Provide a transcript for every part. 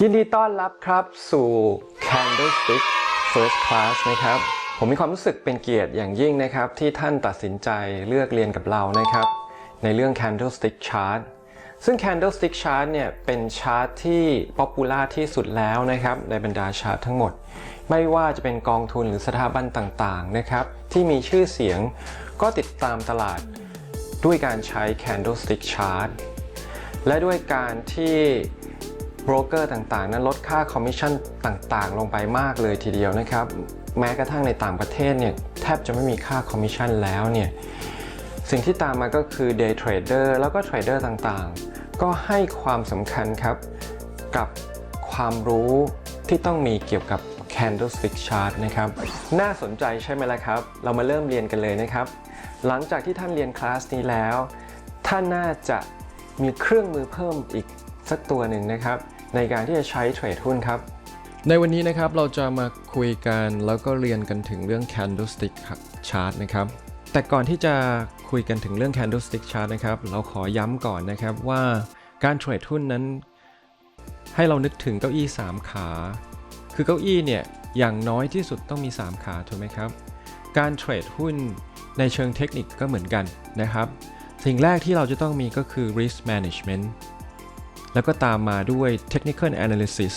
ยินดีต้อนรับครับสู่ Candlestick First Class นะครับ ผมมีความรู้สึกเป็นเกียรติอย่างยิ่งนะครับ ที่ท่านตัดสินใจเลือกเรียนกับเรานะครับ ในเรื่อง Candlestick Chart ซึ่ง Candlestick Chart เนี่ยเป็นชาร์ตที่ป๊อปปูล่าที่สุดแล้วนะครับ ในบรรดาชาร์ตทั้งหมด ไม่ว่าจะเป็นกองทุนหรือสถาบันต่างๆนะครับ ที่มีชื่อเสียงก็ติดตามตลาดด้วยการใช้ Candlestick Chart และด้วยการที่ โบรกเกอร์ต่างๆ นั้นลดค่าคอมมิชชั่นต่างๆ ลงไปมากเลยทีเดียวนะครับ แม้กระทั่งในต่างประเทศเนี่ยแทบจะไม่มีค่าคอมมิชชั่นแล้วเนี่ยสิ่งที่ตามมาก็คือ Day Trader แล้วก็เทรดเดอร์ต่างๆ ก็ให้ความสำคัญครับ กับความรู้ที่ต้องมีเกี่ยวกับ Candlestick Chart นะครับ น่าสนใจใช่ไหมล่ะครับ เรามาเริ่มเรียนกันเลยนะครับ หลังจากที่ท่านเรียนคลาสนี้แล้ว ท่านน่าจะมีเครื่องมือเพิ่มอีกสักตัวหนึ่งนะครับ ในการที่จะใช้เทรดหุ้นครับ ในวันนี้นะครับเราจะมาคุยกันแล้วก็เรียนกันถึงเรื่อง candlestick chart นะครับแต่ก่อนที่จะคุยกันถึงเรื่อง candlestick chart นะครับเราขอย้ำก่อนนะครับว่าการเทรดหุ้นนั้น ให้เรานึกถึงเก้าอี้ 3 ขา คือเก้าอี้เนี่ยอย่างน้อยที่สุดต้องมี 3 ขาถูกไหมครับ การเทรดหุ้นในเชิงเทคนิคก็เหมือนกันนะครับ สิ่งแรกที่เราจะต้องมีก็คือ risk management แล้วก็ตามมาด้วย technical analysis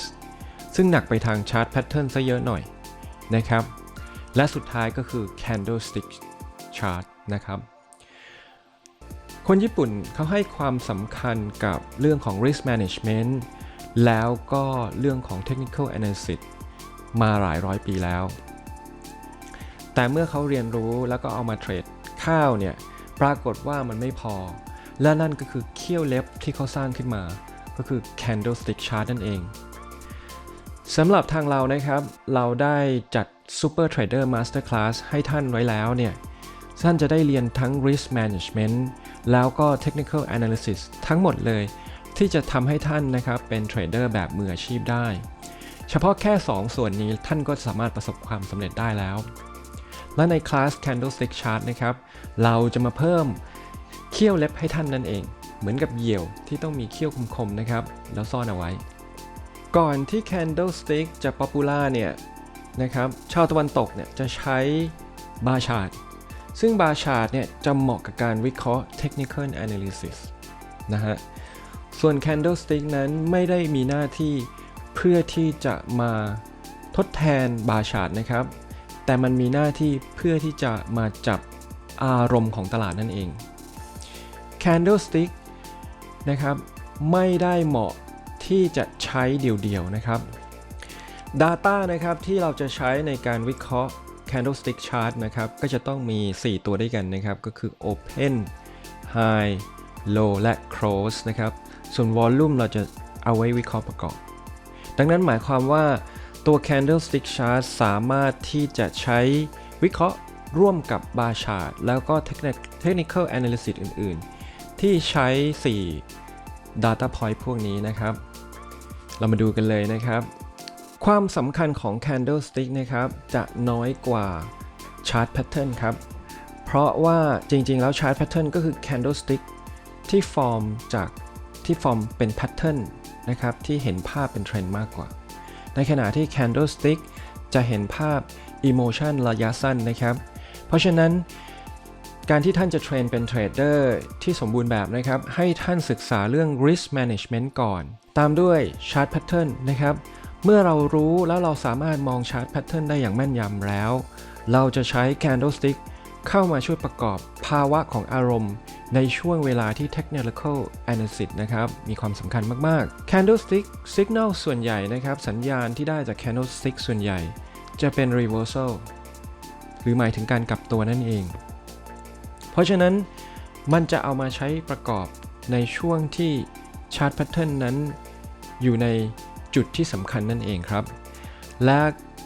ซึ่งหนักไปทาง chart pattern ซะเยอะหน่อยนะครับ และสุดท้ายก็คือ candlestick chart นะครับ คนญี่ปุ่นเขาให้ความสำคัญกับเรื่องของ risk management แล้วก็เรื่องของ technical analysis มาหลายร้อยปีแล้ว แต่เมื่อเขาเรียนรู้แล้วก็เอามาเทรดข้าวเนี่ย ปรากฏว่ามันไม่พอ และนั่นก็คือเขี้ยวเล็บที่เขาสร้างขึ้นมา ก็คือ candlestick chart นั่นเองสำหรับทางเรานะครับ เราได้จัด Super Trader Masterclass ให้ท่านไว้แล้วเนี่ย ท่านจะได้เรียนทั้ง risk management แล้วก็ technical analysis ทั้งหมดเลย ที่จะทำให้ท่านนะครับเป็นเทรดเดอร์แบบมืออาชีพได้ เฉพาะแค่ 2 ส่วนนี้ท่านก็สามารถประสบความสำเร็จได้แล้ว และในคลาส Candlestick Chart นะครับ เราจะมาเพิ่มเขี้ยวเล็บให้ท่านนั่นเอง เหมือนกับเหยี่ยวที่ต้องมีเขี้ยวคมๆนะครับ แล้วซ่อนเอาไว้ ก่อนที่ Candlestick จะป๊อปปูล่าเนี่ยนะครับชาวตะวันตกเนี่ยจะใช้บาชาร์ดซึ่งบาชาร์ดเนี่ยจะเหมาะกับการวิเคราะห์ Technical Analysis นะฮะ ส่วน Candlestick นั้นไม่ได้มีหน้าที่เพื่อที่จะมาทดแทนบาชาร์ดนะครับ แต่มันมีหน้าที่เพื่อที่จะมาจับอารมณ์ของตลาดนั่นเอง Candlestick นะครับ ไม่ได้เหมาะที่จะใช้เดี่ยวๆนะครับ Data นะครับที่เราจะใช้ในการวิเคราะห์ Candlestick Chart นะครับก็จะต้องมี 4 ตัวด้วยกันนะครับ ก็คือ Open High Low และ Close นะครับ ส่วน Volume เราจะเอาไว้วิเคราะห์ประกอบ ดังนั้นหมายความว่าตัว Candlestick Chart สามารถที่จะใช้วิเคราะห์ร่วมกับบาชาร์ดแล้วก็ Technical Analysis อื่น ๆ ที่ใช้ 4 Data Point พวกนี้นะครับ เรามาดูกันเลยนะครับ ความสำคัญของ Candlestick นะครับ จะน้อยกว่า Chart Pattern ครับ เพราะว่าจริงๆ แล้ว Chart Pattern ก็คือ Candlestick ที่ฟอร์มจากที่ฟอร์มเป็น Pattern นะครับ ที่เห็นภาพเป็นเทรนด์มากกว่า ในขณะที่ Candlestick จะเห็นภาพ Emotion ระยะสั้นนะครับ เพราะฉะนั้น การที่ท่านจะเทรนเป็นเทรดเดอร์ที่สมบูรณ์แบบนะครับ ให้ท่านศึกษาเรื่อง risk management ก่อน ตามด้วย chart pattern นะครับ เมื่อเรารู้แล้วเราสามารถมอง chart pattern ได้อย่างแม่นยำแล้ว เราจะใช้ candlestick เข้ามาช่วยประกอบภาวะของอารมณ์ ในช่วงเวลาที่ technical analysis นะครับ มีความสำคัญมาก ๆ candlestick signal ส่วนใหญ่นะครับ สัญญาณที่ได้จาก candlestick ส่วนใหญ่ จะเป็น reversal หรือหมายถึงการกลับตัวนั่นเอง ราะฉะนั้นมันจะเอามาใช้ประกอบในช่วงที่ชาร์ตแพทเทิร์นนั้น อยู่ในจุดที่สำคัญนั่นเองครับ และ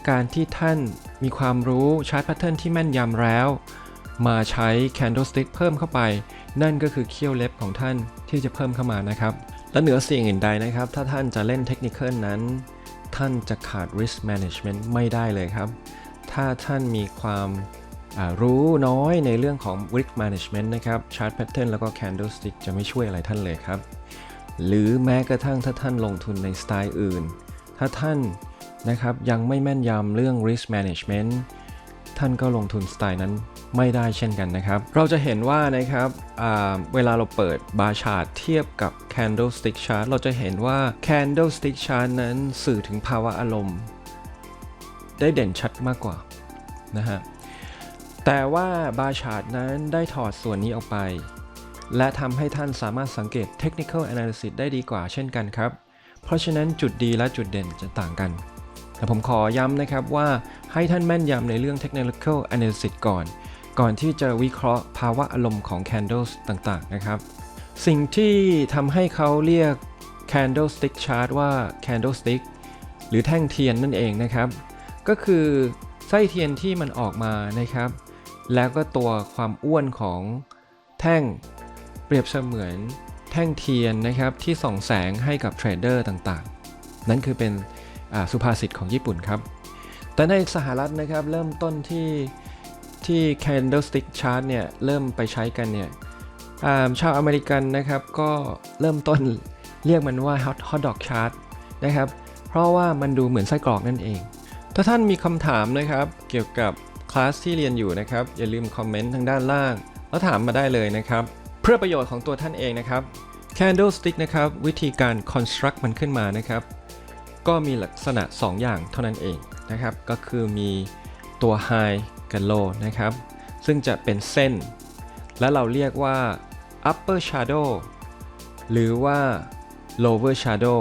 การที่ท่านมีความรู้ชาร์ตแพทเทิร์นที่แม่นยำแล้ว มาใช้ candlestick เพิ่มเข้าไป นั่นก็คือเขี้ยวเล็บของท่านที่จะเพิ่มเข้ามานะครับ และเหนือสิ่งอื่นใดนะครับ ถ้าท่านจะเล่นเทคนิคนั้น ท่านจะขาด risk management ไม่ได้เลยครับ ถ้าท่านมีความ รู้น้อยในเรื่องของ risk management นะครับ chart pattern แล้วก็ candlestick จะไม่ช่วยอะไรท่านเลยครับ หรือแม้กระทั่งถ้าท่านลงทุนในสไตล์อื่น ถ้าท่านนะครับยังไม่แม่นยำเรื่อง risk management ท่านก็ลงทุนสไตล์นั้นไม่ได้เช่นกันนะครับ เราจะเห็นว่านะครับเวลาเราเปิดบาร์ชาร์ตเทียบกับ candlestick chart เราจะเห็นว่า candlestick chart นั้นสื่อถึงภาวะอารมณ์ ได้เด่นชัดมากกว่านะฮะ แต่ว่าบาร์ชาร์ตนั้นได้ถอดส่วนนี้ออกไป และทำให้ท่านสามารถสังเกต technical analysis ได้ดีกว่าเช่นกันครับ เพราะฉะนั้นจุดดีและจุดเด่นจะต่างกัน แต่ผมขอย้ำนะครับว่าให้ท่านแม่นยำในเรื่อง technical analysis ก่อน ก่อนที่จะวิเคราะห์ภาวะอารมณ์ของ candles ต่างๆ นะครับ สิ่งที่ทำให้เขาเรียก candlestick chart ว่า candlestick หรือแท่งเทียนนั่นเองนะครับ ก็คือไส้เทียนที่มันออกมานะครับ แล้วก็ตัวความอ้วนของแท่งเปรียบเสมือนแท่งเทียนนะครับที่ส่องแสงให้กับเทรดเดอร์ต่างๆ นั่นคือเป็นสุภาษิตของญี่ปุ่นครับ แต่ในสหรัฐนะครับเริ่มต้นที่ที่ candlestick chart เนี่ยเริ่มไปใช้กันเนี่ยาชาวอเมริกันนะครับก็เริ่มต้นเรียกมันว่า hot hot dog chart นะครับ เพราะว่ามันดูเหมือนไส้กรอกนั่นเอง ถ้าท่านมีคำถามนะครับเกี่ยวกับ คลาสที่เรียนอยู่นะครับ อย่าลืมคอมเมนต์ทางด้านล่าง แล้วถามมาได้เลยนะครับ เพื่อประโยชน์ของตัวท่านเองนะครับ candlestick นะครับ วิธีการ construct มันขึ้นมานะครับ ก็มีลักษณะ 2 อย่างเท่านั้นเองนะครับ ก็คือมีตัว high กับ low นะครับ ซึ่งจะเป็นเส้น และเราเรียกว่า upper shadow หรือว่า lower shadow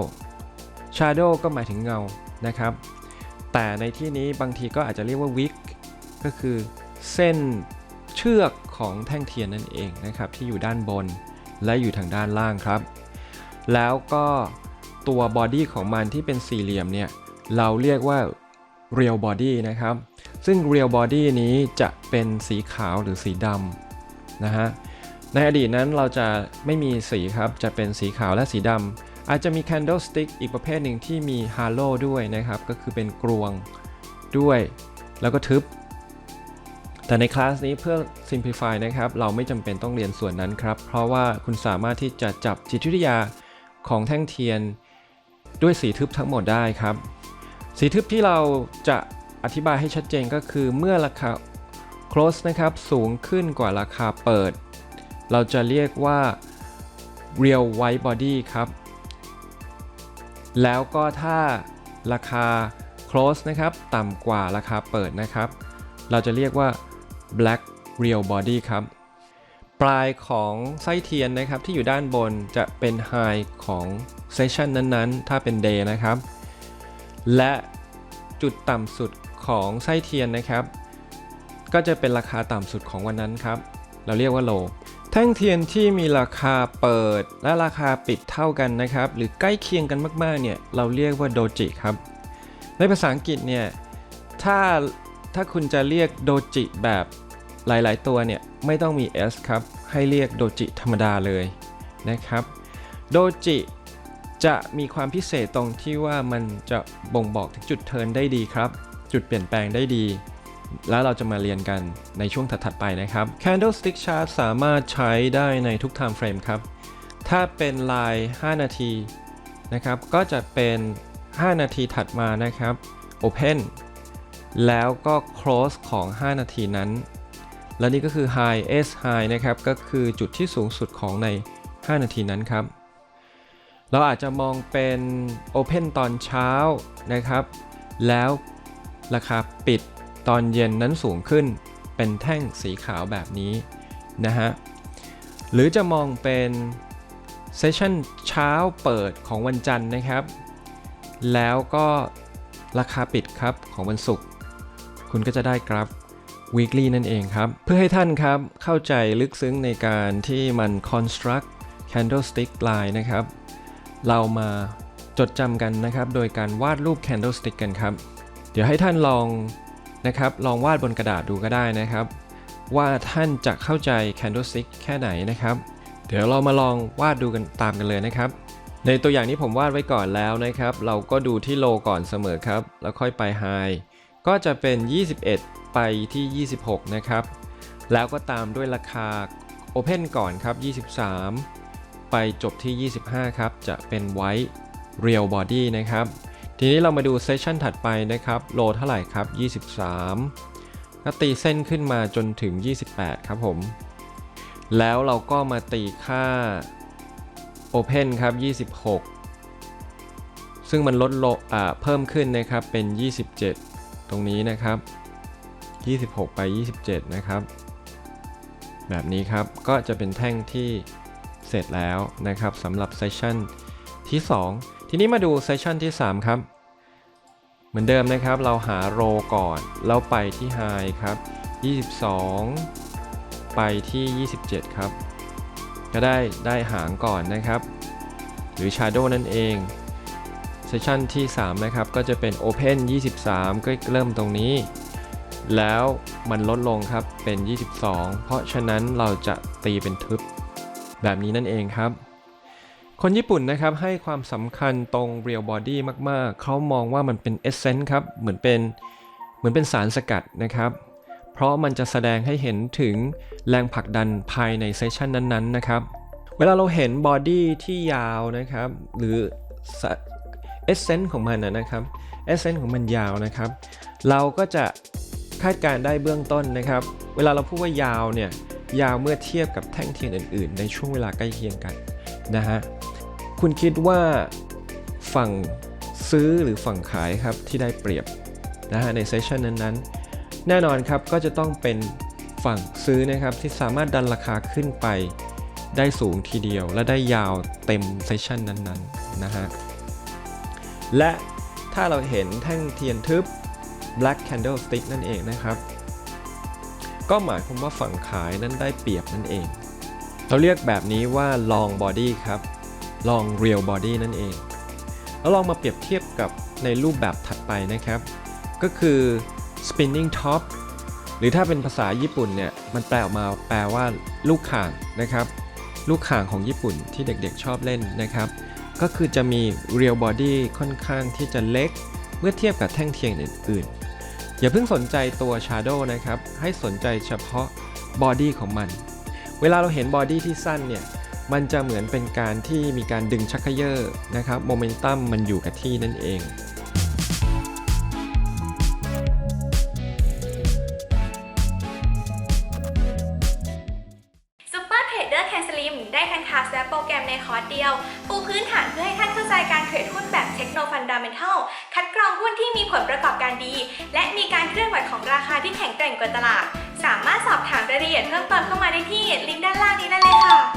shadow ก็หมายถึงเงานะครับ แต่ในที่นี้บางทีก็อาจจะเรียกว่า wick ก็คือเส้นเชือกของแท่งเทียนนั่นเองนะครับ ที่อยู่ด้านบนและอยู่ทางด้านล่างครับ แล้วก็ตัวบอดี้ของมันที่เป็นสี่เหลี่ยมเนี่ยเราเรียกว่า real body นะครับ ซึ่ง real body นี้จะเป็นสีขาวหรือสีดำนะฮะในอดีตนั้นเราจะไม่มีสีครับ จะเป็นสีขาวและสีดำอาจจะมี candlestick อีกประเภทหนึ่งที่มี halo ด้วยนะครับ ก็คือเป็นกรวงด้วย แล้วก็ทึบ แต่ในคลาสนี้เพื่อ simplify นะครับ เราไม่จำเป็นต้องเรียนส่วนนั้นครับ เพราะว่าคุณสามารถที่จะจับจิตวิทยาของแท่งเทียน ด้วยสีทึบทั้งหมดได้ครับ สีทึบที่เราจะอธิบายให้ชัดเจนก็คือเมื่อราคา close นะครับ สูงขึ้นกว่าราคาเปิด เราจะเรียกว่า real white body ครับ แล้วก็ถ้าราคา close นะครับ ต่ำกว่าราคาเปิดนะครับ เราจะเรียกว่า black real body ครับ ปลายของไส้เทียนนะครับที่อยู่ด้านบนจะเป็น high ของเซสชันนั้นๆ ถ้าเป็น day นะครับ และจุดต่ำสุดของไส้เทียนนะครับ ก็จะเป็นราคาต่ำสุดของวันนั้นครับ เราเรียกว่า low แท่งเทียนที่มีราคาเปิดและราคาปิดเท่ากันนะครับ หรือใกล้เคียงกันมากๆเนี่ยเราเรียกว่าโดจิครับ ในภาษาอังกฤษเนี่ยถ้าถ้าคุณจะเรียกโดจิแบบ หลายๆ ตัวเนี่ยไม่ต้องมี S ครับ ให้เรียกโดจิธรรมดาเลยนะครับโดจิจะมีความพิเศษตรงที่ว่ามันจะบ่งบอกถึงจุดเทิร์นได้ดีครับ จุดเปลี่ยนแปลงได้ดี แล้วเราจะมาเรียนกันในช่วงถัด ๆ ไปนะครับ Candlestick Chart สามารถใช้ได้ในทุก Time Frame ครับ ถ้าเป็นลาย 5 นาทีนะครับ ก็จะเป็น 5 นาทีถัดมานะครับ Open แล้วก็ Close ของ 5 นาทีนั้น และนี่ก็คือ High S High นะครับ ก็คือจุดที่สูงสุดของใน 5 นาทีนั้นครับ เราอาจจะมองเป็น Open ตอนเช้านะครับ แล้วราคาปิดตอนเย็นนั้นสูงขึ้น เป็นแท่งสีขาวแบบนี้นะฮะ หรือจะมองเป็นเซสชันเช้าเปิดของวันจันทร์นะครับ แล้วก็ราคาปิดครับของวันศุกร์คุณก็จะได้กราฟ weekly นั่นเองครับ เพื่อให้ท่านครับเข้าใจลึกซึ้งในการที่มัน construct candlestick line นะครับ เรามาจดจำกันนะครับ โดยการวาดรูป candlestick กันครับ เดี๋ยวให้ท่านลองนะครับ ลองวาดบนกระดาษดูก็ได้นะครับ ว่าท่านจะเข้าใจ candlestick แค่ไหนนะครับ เดี๋ยวเรามาลองวาดดูกันตามกันเลยนะครับ ในตัวอย่างนี้ผมวาดไว้ก่อนแล้วนะครับ เราก็ดูที่ low ก่อนเสมอครับ แล้วค่อยไป high ก็จะเป็น 21 ไปที่ 26 นะครับ แล้วก็ตามด้วยราคา Open ก่อนครับ 23 ไปจบที่ 25 ครับ จะเป็น white real body นะครับ ทีนี้เรามาดูเซสชันถัดไปนะครับ โลเท่าไหร่ครับ 23ก็ตีเส้นขึ้นมาจนถึง 28 ครับผม แล้วเราก็มาตีค่า Open ครับ 26 ซึ่งมันลดลเพิ่มขึ้นนะครับเป็น 27 ตรงนี้นะครับ 26 ไป 27 นะครับ แบบนี้ครับก็จะเป็นแท่งที่เสร็จแล้วนะครับสำหรับเซสชันที่ 2 ทีนี้มาดูเซสชันที่ 3 ครับ เหมือนเดิมนะครับเราหาโรก่อน แล้วไปที่ High ครับ 22 ไปที่ 27 ครับ ก็ได้ได้หางก่อนนะครับ หรือ Shadow นั่นเองเซสชันที่ 3 นะครับ ก็จะเป็น Open 23 ก็เริ่มตรงนี้ แล้วมันลดลงครับเป็น 22 เพราะฉะนั้นเราจะตีเป็นทึบ แบบนี้นั่นเองครับ คนญี่ปุ่นนะครับให้ความสำคัญตรง real body มากๆ เขามองว่ามันเป็น essence ครับเหมือนเป็นเหมือนเป็นสารสกัดนะครับ เพราะมันจะแสดงให้เห็นถึงแรงผลักดันภายในเซสชันนั้นๆนะครับ เวลาเราเห็นบอดี้ที่ยาวนะครับ หรือเอเซนส์ของมันนะครับเอเซนส์ของมันยาวนะครับ เราก็จะ คาดการได้เบื้องต้นนะครับ เวลาเราพูดว่ายาวเนี่ยยาวเมื่อเทียบกับแท่งเทียนอื่น ๆ ในช่วงเวลาใกล้เคียงกันนะฮะคุณคิดว่าฝั่งซื้อหรือฝั่งขายครับที่ได้เปรียบนะฮะในเซสชันนั้นๆ แน่นอนครับก็จะต้องเป็นฝั่งซื้อนะครับที่สามารถดันราคาขึ้นไปได้สูงทีเดียว และได้ยาวเต็มเซสชันนั้นๆนะฮะและถ้าเราเห็นแท่งเทียนทึบ black candlestick นั่นเองนะครับ ก็หมายความว่าฝั่งขายนั้นได้เปรียบนั่นเอง เราเรียกแบบนี้ว่า long body ครับ long real body นั่นเอง แล้วลองมาเปรียบเทียบกับในรูปแบบถัดไปนะครับ ก็คือ spinning top หรือถ้าเป็นภาษาญี่ปุ่นเนี่ย มันแปลออกมาแปลว่าลูกข่างนะครับ ลูกข่างของญี่ปุ่นที่เด็กๆชอบเล่นนะครับ ก็คือจะมี real body ค่อนข้างที่จะเล็ก เมื่อเทียบกับแท่งเทียนอื่น อย่าเพิ่งสนใจตัว shadow นะครับ ให้สนใจเฉพาะ body ของมัน เวลาเราเห็น body ที่สั้นเนี่ย มันจะเหมือนเป็นการที่มีการดึงชักเขยอนะครับ โมเมนตัมมันอยู่กับที่นั่นเองซูเปอร์เทรดเดอร์แคนสลิมได้ทั้งคลาสและโปรแกรมในคอร์สเดียว ปูพื้นฐานเพื่อให้ท่านเข้าใจการเทรดหุ้นแบบเทคโนฟันดัมเมนทัล คัดกรองหุ้นที่มีผลประกอบการดี และมีการเคลื่อนไหวของราคาที่แข็งแกร่งกว่าตลาด สามารถสอบถามรายละเอียดเพิ่มเติมเข้ามาได้ที่ลิงก์ด้านล่างนี้ได้เลยค่ะ